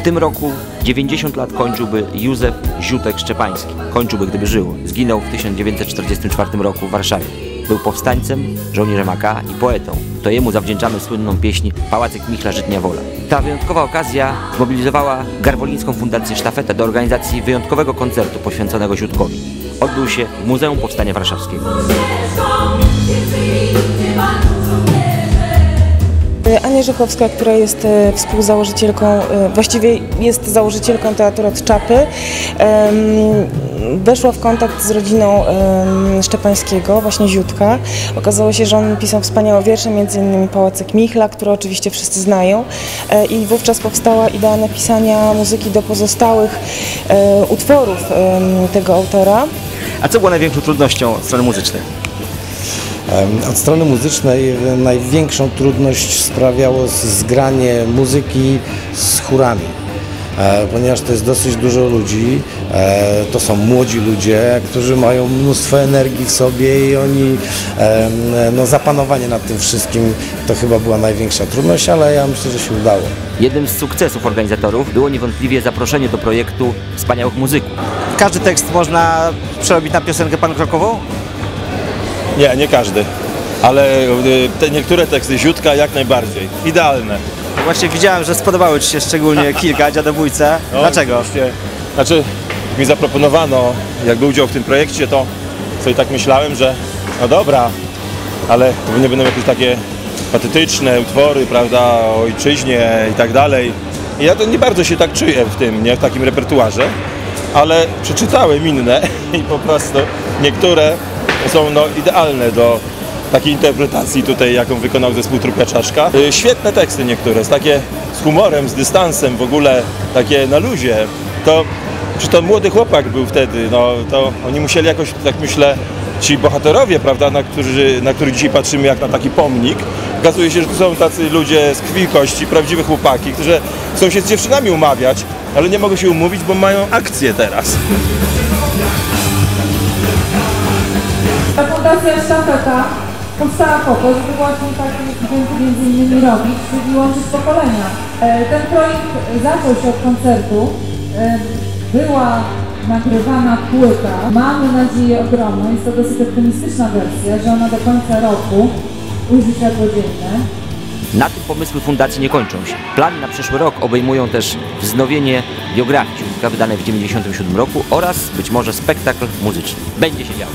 W tym roku 90 lat kończyłby Józef Ziutek-Szczepański. Kończyłby, gdyby żył. Zginął w 1944 roku w Warszawie. Był powstańcem, żołnierzem AK i poetą. To jemu zawdzięczamy słynną pieśń Pałacyk Michla Żytnia Wola. Ta wyjątkowa okazja zmobilizowała Garwolińską Fundację Sztafeta do organizacji wyjątkowego koncertu poświęconego Ziutkowi. Odbył się w Muzeum Powstania Warszawskiego. Ania Rzechowska, która jest e, współzałożycielką, e, właściwie jest założycielką Teatru od Czapy, weszła w kontakt z rodziną Szczepańskiego, właśnie Ziutka. Okazało się, że on pisał wspaniałe wiersze, między innymi Michla, które oczywiście wszyscy znają E, i wówczas powstała idea napisania muzyki do pozostałych utworów tego autora. A co było największą trudnością strony muzycznej? Od strony muzycznej największą trudność sprawiało zgranie muzyki z chórami. E, Ponieważ to jest dosyć dużo ludzi, e, to są młodzi ludzie, którzy mają mnóstwo energii w sobie i oni, no zapanowanie nad tym wszystkim to chyba była największa trudność, ale ja myślę, że się udało. Jednym z sukcesów organizatorów było niewątpliwie zaproszenie do projektu wspaniałych muzyków. Każdy tekst można przerobić na piosenkę pankrokową? Nie, nie każdy. Ale y, te niektóre teksty Ziutka jak najbardziej. Idealne. Właśnie widziałem, że spodobały Ci się szczególnie kilka, Dziadobójce. No, Dlaczego? oczywiście. Znaczy, jak mi zaproponowano, jak był udział w tym projekcie, to sobie tak myślałem, że no dobra, ale to nie będą jakieś takie patetyczne utwory, prawda, o ojczyźnie i tak dalej. I ja to nie bardzo się tak czuję w tym, nie, w takim repertuarze, ale przeczytałem inne i po prostu niektóre są no, idealne do takiej interpretacji tutaj, jaką wykonał zespół Trupia Czaszka. Y, Świetne teksty niektóre, takie z humorem, z dystansem, w ogóle takie na luzie. To, czy to młody chłopak był wtedy, no to oni musieli jakoś, tak myślę, ci bohaterowie, prawda, na, którzy, na których dzisiaj patrzymy jak na taki pomnik, okazuje się, że to są tacy ludzie z krwi i kości, prawdziwe chłopaki, którzy chcą się z dziewczynami umawiać, ale nie mogą się umówić, bo mają akcję teraz. Fundacja Sztafeta powstała po to, żeby właśnie takie eventy między innymi robić, czyli łączyć pokolenia. E, Ten projekt zaczął się od koncertu. E, Była nagrywana płyta. Mamy nadzieję ogromną, jest to dosyć optymistyczna wersja, że ona do końca roku ujrzy światło dzienne. Na tym pomysły fundacji nie kończą się. Plany na przyszły rok obejmują też wznowienie biografii Ziutka wydanej w 1997 roku oraz być może spektakl muzyczny. Będzie się działo.